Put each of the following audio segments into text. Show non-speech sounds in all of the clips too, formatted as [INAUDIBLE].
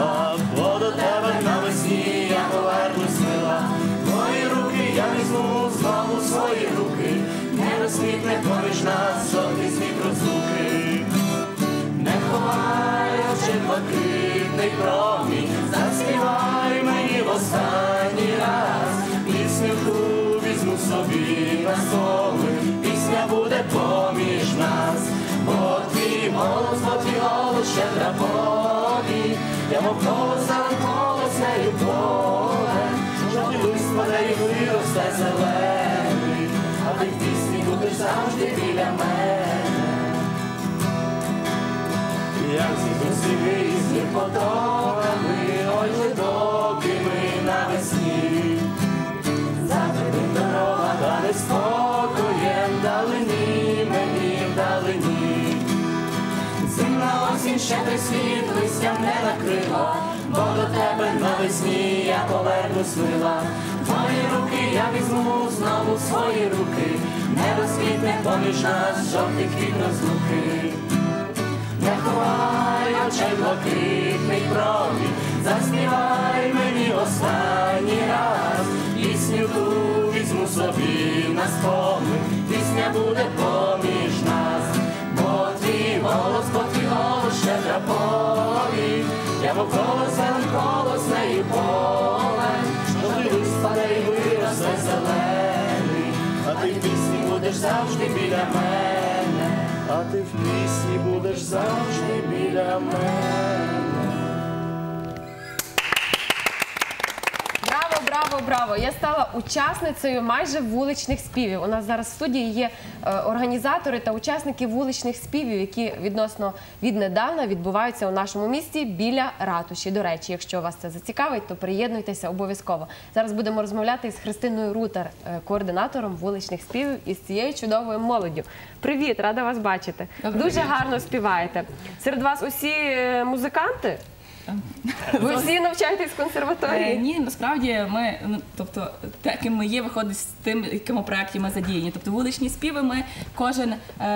смила, бо до тебе навесні я повернусь мила. Твої руки я візьму знову свої руки, не розквітне поміж нас жовтий сміх розлуки. Не ховай очі блакитний промінь, заспівай мені в останній раз. Пісню ту візьму собі на соли, пісня буде поміж мов колос, але колос нею поле, жовтий лист паде і виросте зелений, а ти пісні будеш завжди біля мене. Як зійдуться різні потоками, ой, же доки ми навесні. Завжди дорога далі спокоєм, вдалині мені вдалині. Зимна осінь ще той світ не накрила, бо до тебе навесні я повернусь мила. Твої руки я візьму знову свої руки, не розквітне поміж нас жовтий квіт розлуки. Не ховай очей блакитний промінь, заспівай завжди біля мене. А ти в пісні будеш завжди біля мене. Браво, браво! Я стала учасницею майже вуличних співів. У нас зараз в студії є е, організатори та учасники вуличних співів, які відносно віднедавна відбуваються у нашому місті біля ратуші. До речі, якщо вас це зацікавить, то приєднуйтеся обов'язково. Зараз будемо розмовляти з Христиною Рутер, е, координатором вуличних співів із цією чудовою молоддю. Привіт, рада вас бачити. Дуже гарно співаєте. Серед вас усі е, Ви всі навчаєтесь в Е, консерваторії? Ні, насправді ми, ну, тобто, те, ким ми є, виходить з тим, в якому проєкті ми задіяні. Тобто вуличні співи, ми кожен е,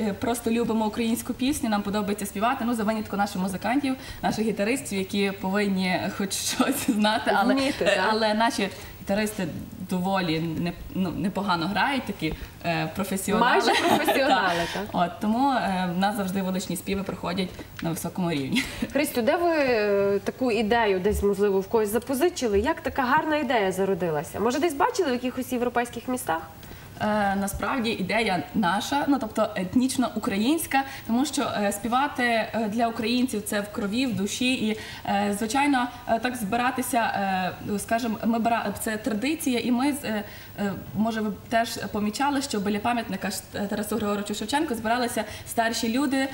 е, просто любимо українську пісню, нам подобається співати. Ну, за винятку наших музикантів, наших гітаристів, які повинні хоч щось знати, але, Вміти, е, так. але наші гітаристи доволі не, ну, непогано грають, такі е, професіонали. Майже [LAUGHS] професіонали, Так. так. От, тому е, в нас завжди вуличні співи проходять на високому рівні. [LAUGHS] Христю, де ви е, таку ідею десь, можливо, в когось запозичили? Як така гарна ідея зародилася? Може, десь бачили в якихось європейських містах? Е, насправді ідея наша, ну тобто етнічно українська, тому що е, співати е, для українців це в крові, в душі, і звичайно, так збиратися, скажімо, ми бра... це традиція, і ми з- може ви теж помічали, що біля пам'ятника Тарасу Григоровичу Шевченку збиралися старші люди,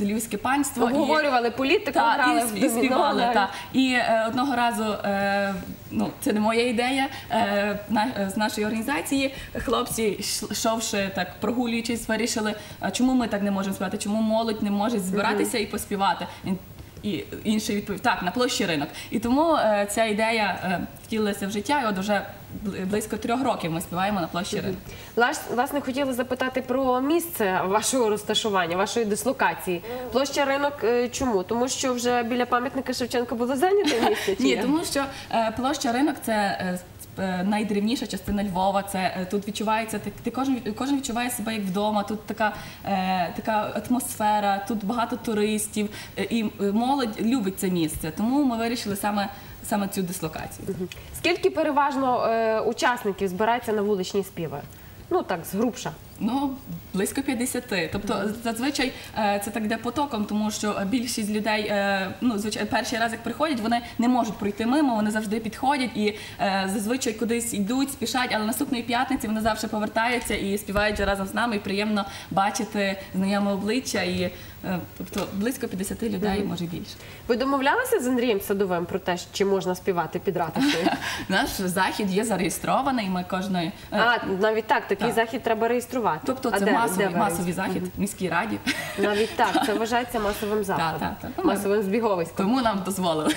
львівське панство. і- Обговорювали політику, та, грали і, і співали. Та. І одного разу, ну це не моя ідея, е, на, е, з нашої організації хлопці, шовши йшовши так, прогулюючись, вирішили, а чому ми так не можемо співати, чому молодь не може збиратися і поспівати. І- інший відповів так на площі ринок. І тому е, ця ідея е, втілилася в життя. І от уже близько трьох років ми співаємо на площі. Влас- Власне, хотіла запитати про місце вашого розташування, вашої дислокації. Площа ринок е, чому? Тому що вже біля пам'ятника Шевченка було зайняте місце? чи Ні, як? тому що е, площа ринок це е, е, частина Львова. Це е, тут відчувається ти, ти кожен кожен відчуває себе як вдома. Тут така, е, така атмосфера, тут багато туристів, е, і молодь любить це місце. Тому ми вирішили саме саме цю дислокацію. Скільки переважно е, учасників збирається на вуличні співи? Ну так, згрубша. Ну, близько 50. Тобто, зазвичай е, це так йде потоком, тому що більшість людей, е, ну, звичайно, перший раз, як приходять, вони не можуть пройти мимо, вони завжди підходять і е, зазвичай кудись йдуть, спішать, але наступної п'ятниці вони завжди повертаються і співають разом з нами. І приємно бачити знайоме обличчя. І, тобто, близько 50 людей, може більше. Ви домовлялися з Андрієм Садовим про те, чи можна співати під ратушею? [LAUGHS] Наш захід є зареєстрований, ми кожної. А, навіть так, такий Так. захід треба реєструвати. Тобто А це де- масовий, де масовий захід в міській раді. Навіть так, це [LAUGHS] вважається масовим заходом, так, так. Масовим збіговиськом. Тому нам дозволили.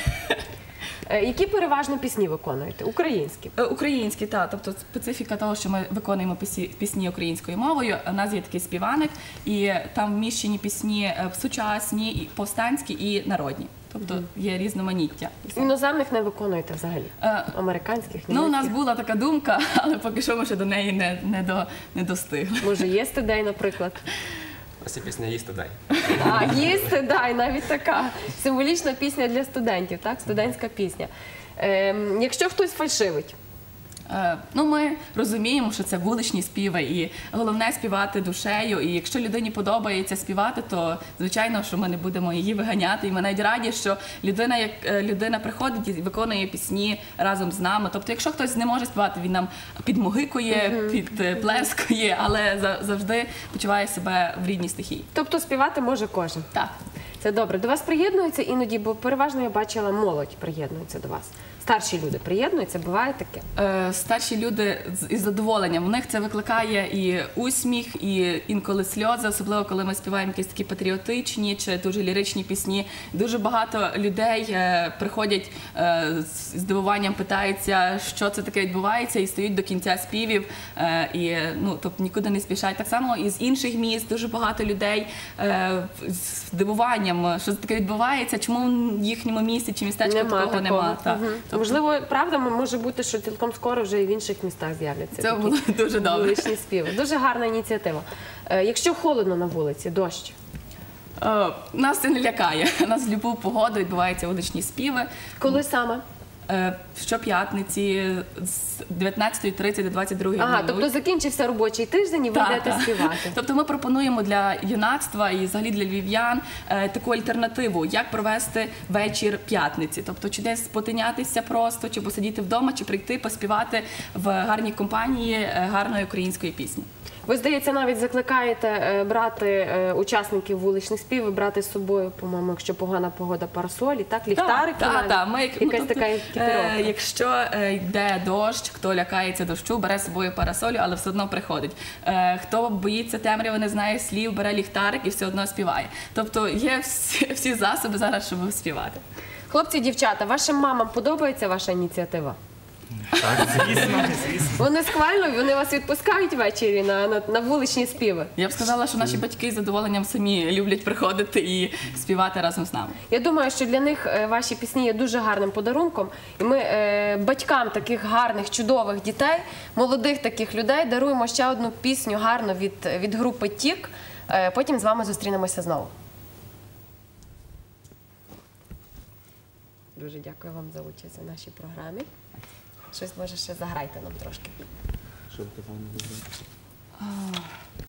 Е, Які переважно пісні виконуєте? Українські. Е, Українські, так. Тобто специфіка того, що ми виконуємо пісні українською мовою. У нас є такий співаник, і там вміщені пісні е, сучасні, повстанські і народні. Тобто є різноманіття. Іноземних не виконуєте взагалі. Е, Американських, Ну, у нас була така думка, [LAUGHS] але поки що ми ще до неї не, не, до, не достигли. Може, є студей, наприклад. Ось ця пісня їсти дай. А, їсти, дай», навіть така символічна пісня для студентів, так? Студентська пісня. Ем, якщо хтось фальшивить, Ну, ми розуміємо, що це вуличні співи, і головне співати душею. І якщо людині подобається співати, то звичайно, що ми не будемо її виганяти. І ми навіть раді, що людина, як е, людина приходить і виконує пісні разом з нами. Тобто, якщо хтось не може співати, він нам підмогикує, підплескує, але за- завжди почуває себе в рідній стихії. тобто співати може кожен. Так. Це добре. До вас приєднуються іноді, бо переважно я бачила молодь приєднується до вас. Старші люди приєднуються, буває таке. Е, Старші люди з- із задоволенням. У них це викликає і усміх, і інколи сльози, особливо коли ми співаємо якісь такі патріотичні чи дуже ліричні пісні. Дуже багато людей е, приходять е, з здивуванням, питаються, що це таке відбувається, і стоять до кінця співів. е, І ну тобто нікуди не спішають. Так само і з інших міст дуже багато людей е, з здивуванням, що це таке відбувається, чому в їхньому місті чи містечку Нема такого такого. нема. Мгм. Тобто Можливо, правда, може бути, що цілком скоро вже і в інших містах з'являться. це такі було дуже добре. вуличні співи. Дуже гарна ініціатива. Е, якщо холодно на вулиці, дощ. Е, Нас це не лякає. Нас в любу погоду відбуваються вуличні співи. Коли саме? Е, Щоп'ятниці з 19.30 до 22.00. Ага, тобто закінчився робочий тиждень і ви Так, йдете так. співати. [LAUGHS] Тобто ми пропонуємо для юнацтва і взагалі для львів'ян е, таку альтернативу, як провести вечір п'ятниці. Тобто, чи десь спотинятися просто, чи посидіти вдома, чи прийти поспівати в гарній компанії е, гарної української пісні. Ви, здається, навіть закликаєте е, брати е, учасників вуличних співів, брати з собою, по-моєму, якщо погана погода, парасолі, так, ліхтарики. Так, навіть. так, ми, Якась ну, тобто, така екіпіровка. е, Якщо е, йде дощ, хто лякається дощу, бере з собою парасолю, але все одно приходить. Е, Хто боїться темряви, не знає слів, бере ліхтарик і все одно співає. Тобто є всі, [LAUGHS] всі засоби зараз, щоб співати. Хлопці, дівчата, вашим мамам подобається ваша ініціатива? Так, звісно, звісно. Вони схвально, вони вас відпускають ввечері на, на, на вуличні співи. Я б сказала, що наші батьки з задоволенням самі люблять приходити і співати разом з нами. Я думаю, що для них е, ваші пісні є дуже гарним подарунком. І ми е, батькам таких гарних, чудових дітей, молодих таких людей даруємо ще одну пісню гарну від, від групи Тік. Е, потім з вами зустрінемося знову. Дуже дякую вам за участь у нашій програмі. Щось може ще заграйте нам трошки. Що ти там не